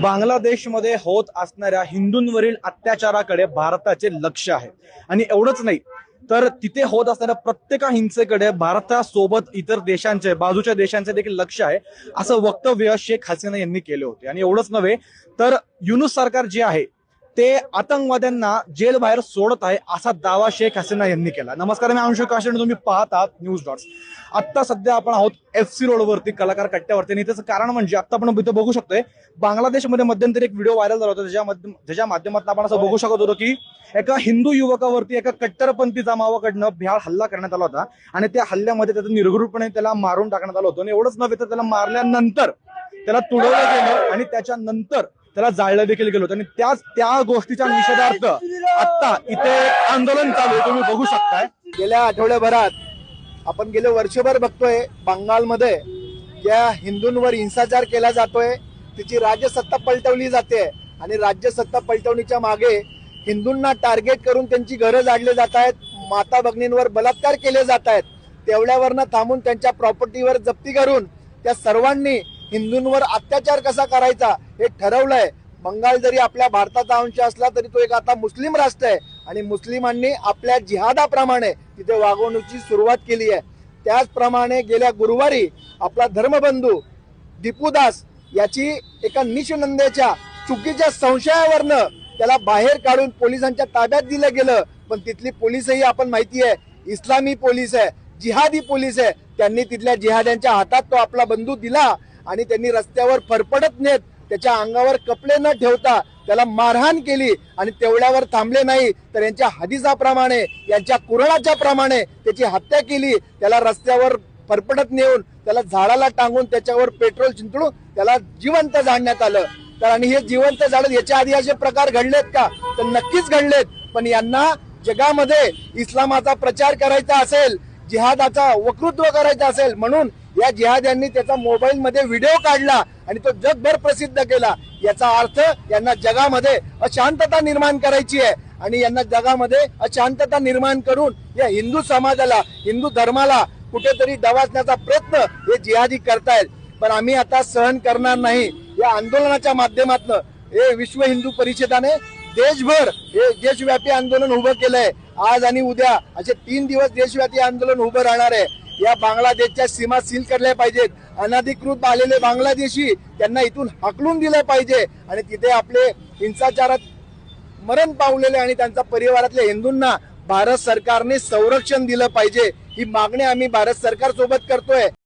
बांगलादेशमध्ये होत असणाऱ्या हिंदूंवरील अत्याचाराकडे भारताचे लक्ष आहे. आणि एवढंच नाही तर तिथे होत असणाऱ्या प्रत्येक हिंसेकडे भारतासोबत इतर देशांचे बाजूच्या देशांचे देखील लक्ष आहे असं वक्तव्य शेख हसीना यांनी केले होते. आणि एवढंच नव्हे तर युनुस सरकार जे आहे ते आतंकवाद्यांना जेल बाहेर सोडत आहे असा दावा शेख हसीना यांनी केला. नमस्कार मी अंशु काशीने तुम्ही पाहत आहात न्यूज डॉट्स. आत्ता सध्या आपण आहोत एफ सी रोडवरती कलाकार कट्ट्यावरती. आणि त्याचं कारण म्हणजे आता आपण इथं बघू शकतोय बांगलादेशमध्ये मध्यंतरी एक व्हिडिओ व्हायरल झाला होता. ज्याच्या माध्यम ज्याच्या माध्यमातून आपण असं बघू शकत होतो की एका हिंदू युवकावरती एका कट्टरपंथी जमावाकडनं भ्याळ हल्ला करण्यात आला होता. आणि त्या हल्ल्यामध्ये त्याचं निर्घृतपणे त्याला मारून टाकण्यात आलं होतं. आणि एवढंच नव्हे तर त्याला मारल्यानंतर त्याला तुडवलं गेलं. आणि त्याच्यानंतर त्याला जाळलं देखील गेलं होतं. आणि त्याच त्या गोष्टीच्या निषेधार्थ आता इथे आंदोलन चालू आहे. तुम्ही बघू शकताय. गेल्या आठवड्याभरात आपण गेले वर्षभर बघतोय बंगालमध्ये ज्या हिंदूंवर हिंसाचार केला जातोय तिची राज्यसत्ता पलटवली जाते. आणि राज्यसत्ता पलटवणीच्या मागे हिंदूंना टार्गेट करून त्यांची घरं जाडले जात आहेत माता भगिनींवर बलात्कार केले जात आहेत. तेवढ्यावरनं थांबून त्यांच्या प्रॉपर्टीवर जप्ती करून त्या सर्वांनी हिंदूंवर अत्याचार कसा करायचा हे ठरवलंय. बंगाल जरी आपल्या भारताचा अंश असला तरी तो एक आता मुस्लिम राष्ट्र आहे. आणि मुस्लिमांनी आपल्या जिहादाप्रमाणे तिथे वागवणुकीची सुरुवात केली आहे. त्याचप्रमाणे गेल्या गुरुवारी आपला धर्मबंधू दीपूदास याची एका निशनंदेच्या चुकीच्या संशयावरनं त्याला बाहेर काढून पोलिसांच्या ताब्यात दिलं गेलं. पण तिथली पोलिसही आपण माहिती आहे इस्लामी पोलीस आहे जिहादी पोलीस आहे. त्यांनी तिथल्या जिहाद्यांच्या हातात तो आपला बंधू दिला. आणि त्यांनी रस्त्यावर फरफडत नेत त्याच्या अंगावर कपडे न ठेवता त्याला मारहाण केली आणि तेवढ्यावर थांबले नाही तर यांच्या हदिसाप्रमाणे यांच्या कुरणाच्या प्रमाणे त्याची हत्या केली. त्याला रस्त्यावर फरफडत नेऊन त्याला झाडाला टांगून त्याच्यावर पेट्रोल चिंतळून त्याला जिवंत जाळण्यात आलं. तर आणि हे जिवंत झाडत याच्या आधी असे प्रकार घडलेत का? तर नक्कीच घडलेत. पण यांना जगामध्ये इस्लामाचा प्रचार करायचा असेल जिहादाचा वक्तृत्व करायचं असेल म्हणून या जिहाद्यांनी त्याचा मोबाईल मध्ये व्हिडिओ काढला आणि तो जगभर प्रसिद्ध केला. याचा अर्थ यांना जगामध्ये अशांतता निर्माण करायची आहे आणि यांना जगामध्ये अशांतता निर्माण करून या हिंदू समाजाला हिंदू धर्माला कुठेतरी दवाचण्याचा प्रयत्न हे जिहादी करतायत. पण आम्ही आता सहन करणार नाही. या आंदोलनाच्या माध्यमातून हे विश्व हिंदू परिषदाने देशभर हे देशव्यापी आंदोलन उभं केलंय. आज आणि उद्या असे तीन दिवस देशव्यापी आंदोलन उभं राहणार आहे. या बांगलादेशच्या सीमा सील करल्या पाहिजेत. अनधिकृत आलेले बांगलादेशी त्यांना इथून हाकलून दिलं पाहिजे. आणि तिथे आपले हिंसाचारात मरण पावलेले आणि त्यांच्या परिवारातल्या हिंदूंना भारत सरकारने संरक्षण दिलं पाहिजे. ही मागणी आम्ही भारत सरकार सोबत करतोय.